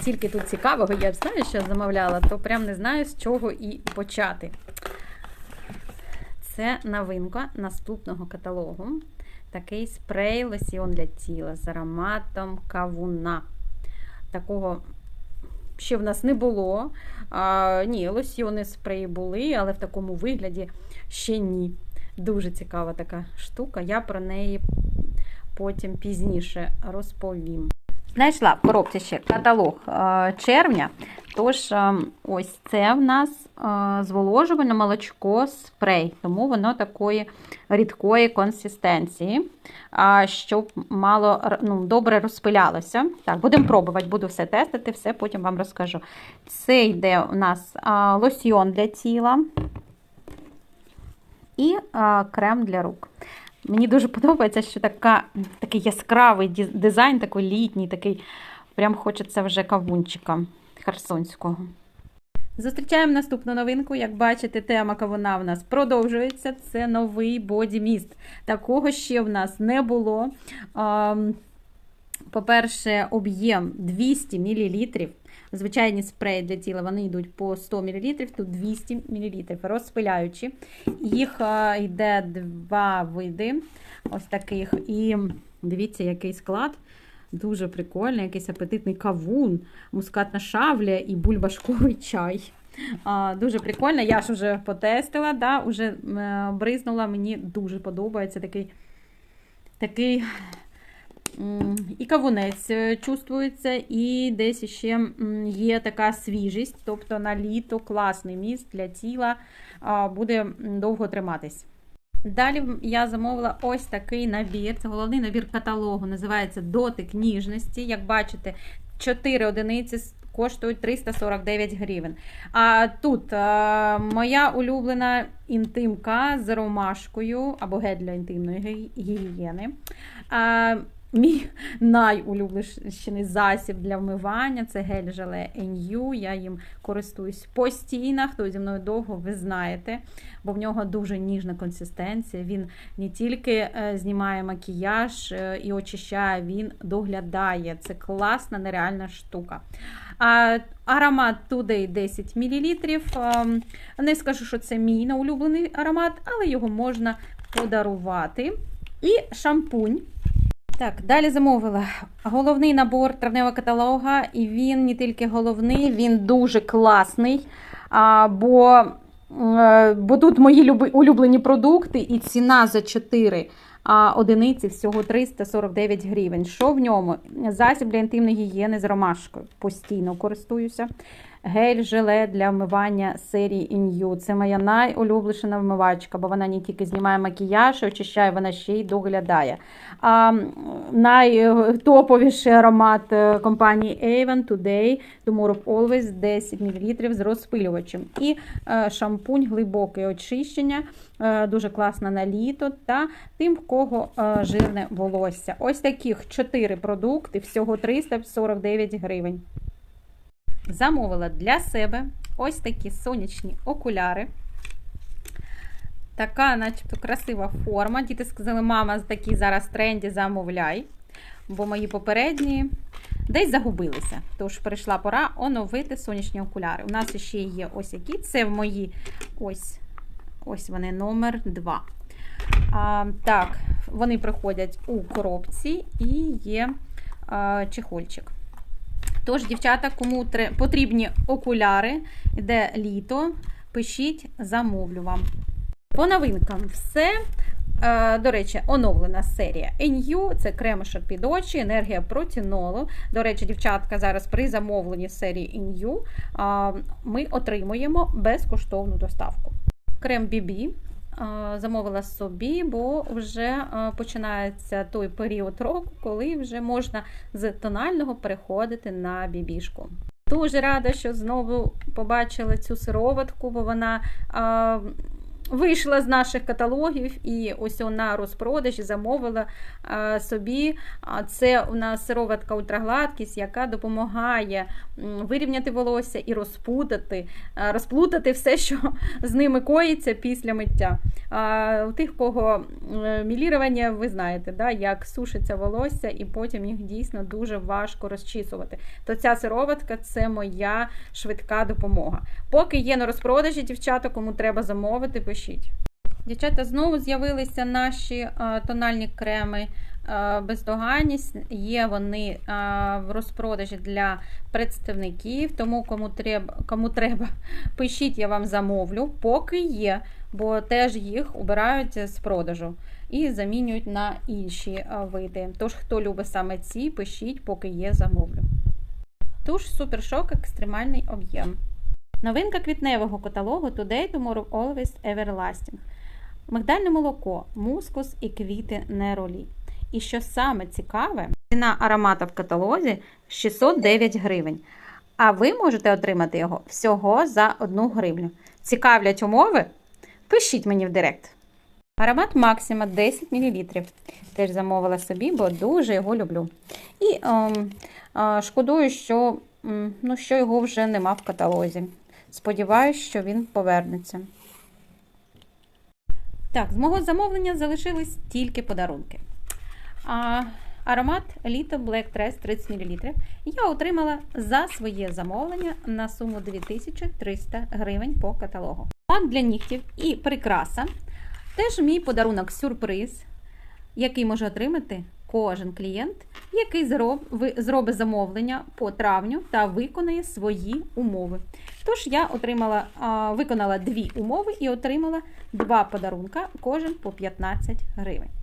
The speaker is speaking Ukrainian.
стільки тут цікавого, я знаю, що замовляла, то прям не знаю, з чого і почати. Це новинка наступного каталогу. Такий спрей лосьйон для тіла з ароматом кавуна. Такого ще в нас не було. А, ні, лосьйони спреї були, але в такому вигляді ще ні. Дуже цікава така штука. Я про неї потім пізніше розповім. Знайшла в коробці ще каталог е, червня. Тож, е, ось це в нас е, зволожувальне молочко спрей, тому воно такої рідкої консистенції, щоб мало ну, добре розпилялося. Так, будемо пробувати, буду все тестити, все потім вам розкажу. Це йде у нас лосьйон для тіла і крем для рук. Мені дуже подобається, що така, такий яскравий дизайн, такий літній, такий, прям хочеться вже кавунчика херсонського. Зустрічаємо наступну новинку. Як бачите, тема кавуна в нас продовжується. Це новий боді-міст. Такого ще в нас не було. По-перше, об'єм 200 мл. Звичайні спреї для тіла вони йдуть по 100 мл, тут 200 мл, розпиляючі. Їх а, йде два види. Ось таких. І дивіться, який склад. Дуже прикольний, якийсь апетитний кавун, мускатна шавля і бульбашковий чай. А, дуже прикольно. Я ж вже потестила, да, вже е, бризнула. Мені дуже подобається такий, такий і кавунець е, чувствується, і десь ще є така свіжість, тобто на літо класний міст для тіла буде довго триматись. Далі я замовила ось такий набір. Це головний набір каталогу. Називається Дотик ніжності. Як бачите, 4 одиниці коштують 349 гривень. А тут а, моя улюблена інтимка з ромашкою або гель для інтимної гігієни. А, Мій найулюбленіший засіб для вмивання це гель желе NU. Я їм користуюсь постійно. Хто зі мною довго, ви знаєте, бо в нього дуже ніжна консистенція. Він не тільки е, знімає макіяж е, і очищає, він доглядає. Це класна, нереальна штука. Аромат Today 10 мл. Не скажу, що це мій улюблений аромат, але його можна подарувати. І шампунь. Так, далі замовила головний набор травневого каталога, і він не тільки головний, він дуже класний. А, бо, е, бо тут мої улюблені продукти, і ціна за 4 а, одиниці всього 349 гривень. Що в ньому? Засіб для інтимної гігієни з ромашкою. Постійно користуюся. Гель желе для вмивання серії Inyu. Це моя найулюбленіша вмивачка, бо вона не тільки знімає макіяж, і очищає, вона ще й доглядає. А, найтоповіший аромат е, компанії Avon Today Tomorrow Always 10 мл з розпилювачем. І е, шампунь глибоке очищення, е, дуже класно на літо та тим, в кого жирне волосся. Ось таких 4 продукти, всього 349 гривень. Замовила для себе ось такі сонячні окуляри. Така, начебто, красива форма. Діти сказали, мама, такі зараз тренді замовляй. Бо мої попередні десь загубилися. Тож прийшла пора оновити сонячні окуляри. У нас ще є ось які. Це в мої ось, ось вони номер 2. А, так, вони приходять у коробці і є а, чехольчик. Тож, дівчата, кому потрібні окуляри, йде літо, пишіть, замовлю вам. По новинкам все. Е, До речі, оновлена серія NU, це кремушок під очі, енергія протінолу. До речі, дівчатка, зараз при замовленні серії NU ми отримуємо безкоштовну доставку. Крем BB замовила собі, бо вже е, починається той період року, коли вже можна з тонального переходити на бібішку. Дуже рада, що знову побачила цю сироватку, бо вона а, вийшла з наших каталогів і ось на розпродажі замовила е, собі. Це у нас сироватка ультрагладкість, яка допомагає вирівняти волосся і розпутати, е, розплутати все, що з ними коїться після миття. У тих, кого мілірування, ви знаєте, да, як сушиться волосся, і потім їх дійсно дуже важко розчісувати. То ця сироватка це моя швидка допомога. Поки є на розпродажі, дівчата, кому треба замовити, пишіть. Дівчата, знову з'явилися наші тональні креми бездоганність. Є вони в розпродажі для представників, тому кому треба, кому треба, пишіть, я вам замовлю, поки є, бо теж їх убирають з продажу і замінюють на інші види. Тож, хто любить саме ці, пишіть, поки є, замовлю. Туш супершок екстремальний об'єм. Новинка квітневого каталогу Today, Tomorrow, Always, Everlasting. Мигдальне молоко, мускус і квіти неролі. І що саме цікаве, ціна аромата в каталозі 609 гривень. А ви можете отримати його всього за 1 гривню. Цікавлять умови? Пишіть мені в директ. Аромат Максима 10 мл. Теж замовила собі, бо дуже його люблю. І ем, е, шкодую, що, ну, що його вже нема в каталозі. Сподіваюсь, що він повернеться. Так, з мого замовлення залишились тільки подарунки. А, аромат Lito Black Dress 30 мл я отримала за своє замовлення на суму 2300 гривень по каталогу. Лак для нігтів і прикраса. Теж мій подарунок сюрприз, який може отримати кожен клієнт, який зробить замовлення по травню та виконає свої умови. Тож я отримала, виконала дві умови і отримала два подарунка, кожен по 15 гривень.